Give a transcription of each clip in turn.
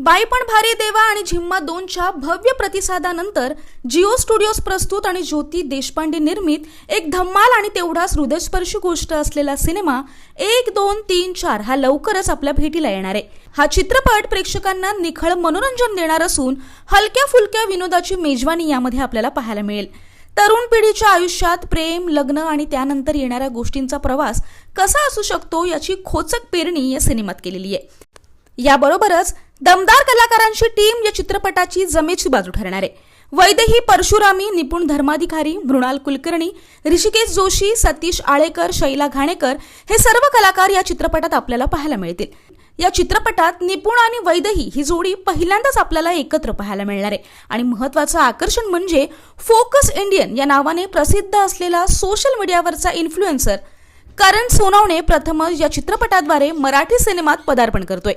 बाई पण भारी देवा आणि झिम्मा दोनच्या भव्य प्रतिसादानंतर जिओ स्टुडिओज प्रस्तुत आणि ज्योती देशपांडे निर्मित एक धम्माल आणि तेवढाच हृदयस्पर्शी गोष्ट असलेला सिनेमा एक दोन तीन चार हा लवकरच आपल्या भेटीला येणार आहे. हा चित्रपट प्रेक्षकांना निखळ मनोरंजन देणार असून हलक्या फुलक्या विनोदाची मेजवानी यामध्ये आपल्याला पाहायला मिळेल. तरुण पिढीच्या आयुष्यात प्रेम लग्न आणि त्यानंतर येणाऱ्या गोष्टींचा प्रवास कसा असू शकतो याची खोचक पेरणी या सिनेमात केलेली आहे. याबरोबरच दमदार कलाकारांची टीम या चित्रपटाची जमेची बाजू ठरणार आहे. वैदेही परशुरामी निपुण धर्माधिकारी मृणाल कुलकर्णी ऋषिकेश जोशी सतीश आळेकर शैला घाणेकर हे सर्व कलाकार या चित्रपटात आपल्याला पाहायला मिळतील. या चित्रपटात निपुण आणि वैदही ही जोडी पहिल्यांदाच आपल्याला एकत्र पाहायला मिळणार आहे. आणि महत्वाचं आकर्षण म्हणजे फोकस इंडियन या नावाने प्रसिद्ध असलेला सोशल मीडियावरचा इन्फ्लुएन्सर करण सोनवणे प्रथमच या चित्रपटाद्वारे मराठी सिनेमात पदार्पण करतोय.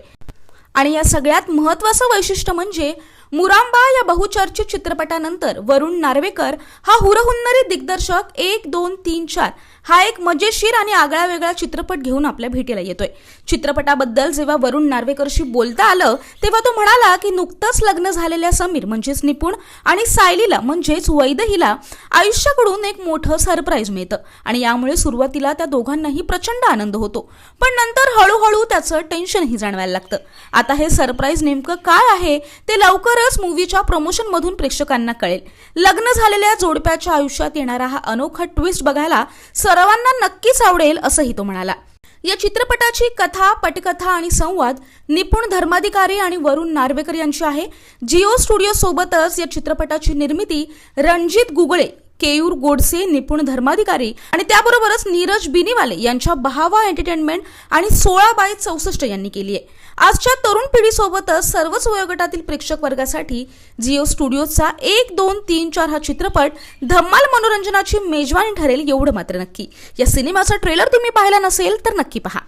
आणि या सगळ्यात महत्वाचं वैशिष्ट्य म्हणजे मुरांबा या बहुचर्चित चित्रपटानंतर वरुण नार्वेकर हा हुरहुन्नरी दिग्दर्शक एक दोन तीन चार हा एक मजेशीर आणि आगळा वेगळा चित्रपट घेऊन आपल्या भेटीला येतोय. चित्रपटाबद्दल जेव्हा वरुण नार्वेकरशी बोलता आलं तेव्हा तो म्हणाला की नुकतंच लग्न झालेल्या समीर म्हणजेच निपुण आणि सायलीला म्हणजेच वैदहीला आयुष्याकडून एक मोठं सरप्राईज मिळतं. आणि यामुळे सुरुवातीला त्या दोघांनाही प्रचंड आनंद होतो. पण नंतर हळूहळू त्याचं टेन्शनही जाणवायला लागतं. आता हे सरप्राईज नेमकं काय आहे ते लवकरच मूवीच्या प्रमोशन मधून प्रेक्षकांना कळेल. लग्न झालेल्या जोडप्याच्या आयुष्यात येणारा हा अनोखा ट्विस्ट बघायला सर्वांना नक्कीच आवडेल असंही तो म्हणाला. या चित्रपटाची कथा पटकथा आणि संवाद निपुण धर्माधिकारी आणि वरुण नार्वेकर यांची आहे. जिओ स्टुडिओ सोबतच या चित्रपटाची निर्मिती रणजित गुगळे केयूर गोडसे निपुण धर्माधिकारी आणि त्याबरोबरच नीरज बिनीवाले यांच्या बहावा एंटरटेनमेंट आणि सोळा बाय चौसष्ट यांनी केली आहे आजच्या तरुण पिढीसोबतच सर्वच वयोगटातील प्रेक्षक वर्गासाठी जिओ स्टुडिओचा एक दोन तीन चार हा चित्रपट धम्माल मनोरंजनाची मेजवानी ठरेल एवढं मात्र नक्की. या सिनेमाचा ट्रेलर तुम्ही पाहिला नसेल तर नक्की पहा.